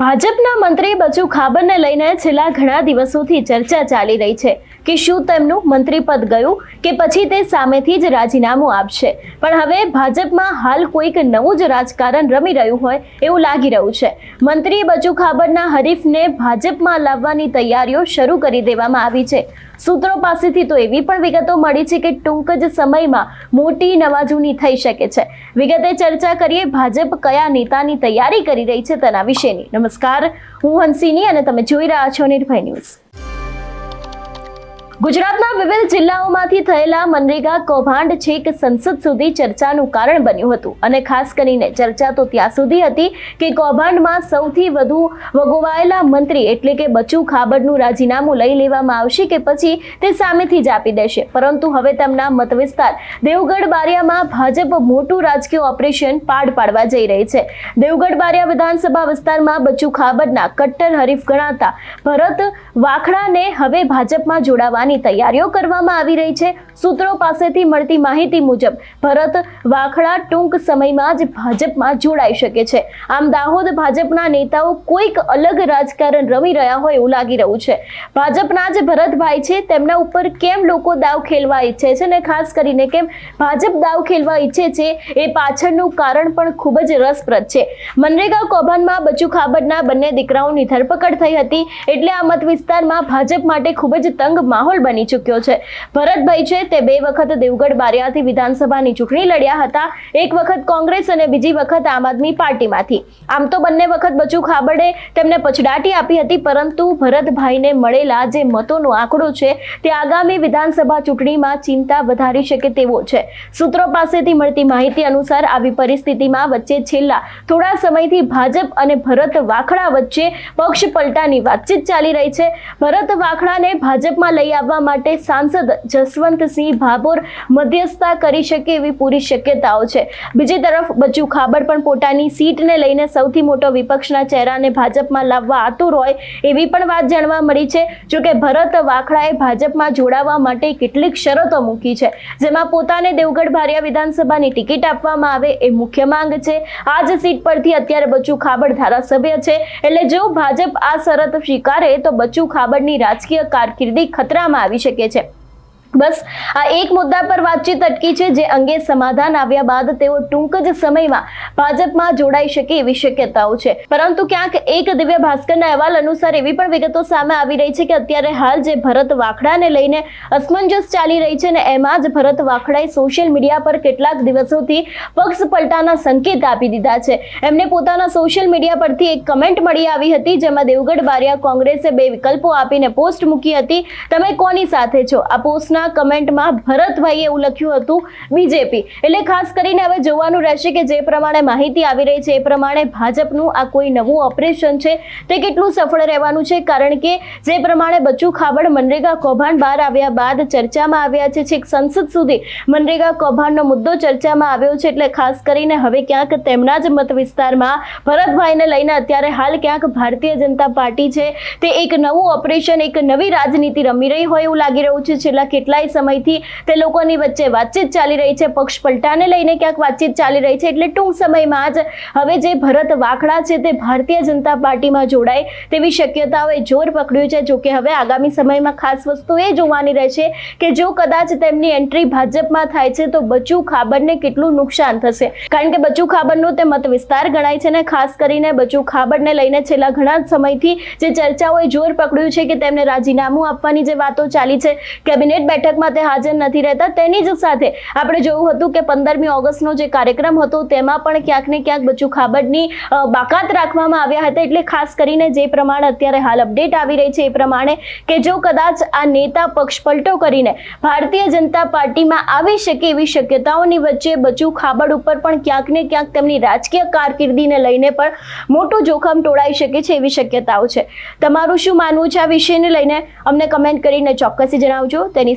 ભાજપના મંત્રી બચુ ખાબરને લઈને છેલ્લા ઘણા દિવસોથી ચર્ચા ચાલી રહી છે કે શું તેમનું મંત્રી પદ ગયું કે પછી તે સામેથી જ રાજીનામું આપશે. પણ હવે ભાજપમાં હાલ કોઈક નવું જ રાજકારણ રમી રહ્યું હોય એવું લાગી રહ્યું છે. મંત્રી બચુ ખાબરના હરીફને ભાજપમાં લાવવાની તૈયારીઓ શરૂ કરી દેવામાં આવી છે. સૂત્રો પાસેથી તો એવી પણ વિગતો મળી છે કે ટૂંક જ સમયમાં મોટી નવાજૂની થઈ શકે છે. વિગતે ચર્ચા કરીએ, ભાજપ કયા નેતાની તૈયારી કરી રહી છે તેના વિશેની. નમસ્કાર, હું હંસિની અને તમે જોઈ રહ્યા છો નિર્ભય ન્યૂઝ. ગુજરાતના વિવિધ જિલ્લાઓમાંથી થયેલા મનરેગા કૌભાંડ છેક સંસદ સુધી ચર્ચાનું કારણ બન્યું હતું. અને ખાસ કરીને ચર્ચા તો ત્યાં સુધી હતી કે કૌભાંડમાં સૌથી વધુ વગોવાયેલા મંત્રી એટલે કે બચુ ખાબડનું રાજીનામું લઈ લેવામાં આવશે કે પછી તે સામેથી જ આપી દેશે. પરંતુ હવે તેમના મત વિસ્તાર દેવગઢ બારિયામાં ભાજપ મોટું રાજકીય ઓપરેશન પાડ પાડવા જઈ રહી છે. દેવગઢ બારિયા વિધાનસભા વિસ્તારમાં બચુ ખાબડના કટ્ટર હરીફ ગણાતા ભરત વાખડાને હવે ભાજપમાં જોડાવાની તૈયારીઓ કરવામાં આવી રહી છે. સૂત્રો પાસેથી મળતી માહિતી મુજબ, ભરત વાખડા ટૂંક સમયમાં જ ભાજપમાં જોડાઈ શકે છે. આમ દાહોદ ભાજપના નેતાઓ કોઈક અલગ રાજકારણ રમી રહ્યા હોય એવું લાગી રહ્યું છે. ભાજપના જે ભરતભાઈ છે, તેમના ઉપર કેમ લોકો દાવ ખેલવા ઈચ્છે છે અને ખાસ કરીને કેમ ભાજપ દાવ ખેલવા ઈચ્છે છે એ પાછળનું કારણ પણ ખૂબ જ રસપ્રદ છે. મનરેગા કૌભાંડમાં બચુ ખાબડના બંને દીકરાઓની ધરપકડ થઈ હતી, એટલે આ મત વિસ્તારમાં ભાજપ માટે ખૂબ જ તંગ માહોલ બની ચૂક્યો છે. ભરતભાઈ છે તે બે વખત દેવગઢ બારિયાથી વિધાનસભાની ચૂંટણી લડ્યા હતા. એક વખત કોંગ્રેસ અને બીજી વખત આમ આદમી પાર્ટીમાંથી. આમ તો બંને વખત બચુ ખાબડે તેમને પછડાટી આપી હતી, પરંતુ ભરતભાઈને મળેલા જે મતોનો આંકડો છે તે આગામી વિધાનસભા ચૂંટણીમાં ચિંતા વધારી શકે તેવો છે. સૂત્રો પાસેથી મળતી માહિતી અનુસાર આવી પરિસ્થિતિમાં વચ્ચે છેલ્લા થોડા સમયથી ભાજપ અને ભરત વાખડા વચ્ચે પક્ષ પલટાની વાતચીત ચાલી રહી છે. ભરત વાખડાને ભાજપમાં લઈ આવવા માટે સાંસદ જસવંતસિંહ ભાભોર મધ્યસ્થતા કરી શકે એવી પૂરી શક્યતાઓ છે. બીજી તરફ બચુ ખાબડ પણ પોતાની સીટને લઈને સૌથી મોટો વિપક્ષના ચહેરાને ભાજપમાં લાવવા આતુર હોય એવી પણ વાત જાણવા મળી છે. જોકે ભરત વાખડાએ ભાજપમાં જોડાવા માટે કેટલીક શરતો મૂકી છે. જેમાં પોતાને દેવગઢ ભારિયા વિધાનસભાની ટિકિટ આપવામાં આવે એ મુખ્ય માંગ છે. આ જ સીટ પરથી અત્યારે બચુ ખાબડ ધારાસભ્ય છે. એટલે જો ભાજપ આ શરત સ્વીકારે તો બચુ ખાબડની રાજકીય કારકિર્દી ખતરામાં આવી શકે છે. બસ, આ એક મુદ્દા પર વાતચીત અટકી છે, જે અંગે સમાધાન આવ્યા બાદ તેઓ ટૂંક જ સમયમાં ભાજપમાં જોડાઈ શકે એવી શક્યતાઓ છે. પરંતુ ક્યાંક એક દિવ્ય ભાસ્કરના અહેવાલ અનુસાર એવી પણ વિગતો સામે આવી રહી છે કે અત્યારે હાલ જે ભરત વાખડાને લઈને અસમંજસ ચાલી રહી છે ને એમાં જ ભરત વાખડાએ સોશિયલ મીડિયા પર કેટલાક દિવસોથી પક્ષ પલટાના સંકેત આપી દીધા છે. એમને પોતાના સોશિયલ મીડિયા પરથી એક કમેન્ટ મળી આવી હતી, જેમાં દેવગઢ બારિયા કોંગ્રેસે બે વિકલ્પો આપીને પોસ્ટ મૂકી હતી. તમે કોની સાથે છો? આ પોસ્ટના કમેન્ટમાં ભરતભાઈએ એવું લખ્યું હતું બીજેપી. એટલે ખાસ કરીને હવે જોવાનું રહેશે કે જે પ્રમાણે માહિતી આવી રહી છે, એ પ્રમાણે ભાજપનું આ કોઈ નવું ઓપરેશન છે, તે કેટલું સફળ રહેવાનું છે? કારણ કે જે પ્રમાણે બચુ ખાબડ મનરેગા કૌભાંડ બહાર આવ્યા બાદ ચર્ચામાં આવ્યા છે, છેક સંસદ સુધી મનરેગા કૌભાંડનો મુદ્દો ચર્ચામાં આવ્યો છે, એટલે ખાસ કરીને હવે ક્યાંક તેમના જ મત વિસ્તારમાં ભરતભાઈને લઈને અત્યારે હાલ ક્યાંક ભારતીય જનતા પાર્ટી છે, તે એક નવું ઓપરેશન, એક નવી રાજનીતિ રમી રહી હોય એવું લાગી રહ્યું છે, છેલ્લા કેટલાય સમયથી તે લોકોની વચ્ચે વાતચીત ચાલી રહી છે, પક્ષ પલટાને લઈને ક્યાંક વાતચીત ચાલી રહી છે, એટલે ટૂંક સમયમાં જ હવે જે ભરત વાખડા છે તે ભારતીય જનતા પાર્ટીમાં જોડાય તેવી શક્યતાઓએ જોર પકડ્યું છે, જોકે હવે આગામી સમયમાં ખાસ વસ્તુ એ જોવાની રહેશે કે જો કદાચ તેમની એન્ટ્રી ભાજપમાં થાય છે, તો બચુ ખાબરને કેટલું નુકસાન થશે? કારણ કે બચુ ખાબરનો તે મત વિસ્તાર ગણાય છે ને ખાસ કરીને બચુ ખાબરને લઈને છેલ્લા ઘણા સમયથી જે ચર્ચાઓએ જોર પકડ્યું છે કે તેમને રાજીનામું આપવાની જે વાતો ચાલી છે, કેબિનેટ બેઠકમાં તે હાજર નથી રહેતા. તેની જ સાથે આપણે જોયું હતું કે પંદરમી ઓગસ્ટનો જે કાર્યક્રમ હતો, તેમાં પણ ક્યાંક ને ક્યાંક બચુ ખાબડની બાકાત રાખવામાં આવ્યા હતા. એટલે ખાસ કરીને જે પ્રમાણે અત્યારે હાલ અપડેટ આવી રહી છે એ પ્રમાણે કે જો કદાચ આ નેતા પક્ષ પલટો કરીને ભારતીય જનતા પાર્ટીમાં આવી શકે એવી શક્યતાઓની વચ્ચે બચુ ખાબડ ઉપર પણ ક્યાંક ને ક્યાંક તેમની રાજકીય કારકિર્દીને લઈને પણ મોટું જોખમ ટોળાઈ શકે છે એવી શક્યતાઓ છે. તમારું શું માનવું છે આ વિષયને લઈને? અમને કમેન્ટ કરીને ચોક્કસથી જણાવજો. તેની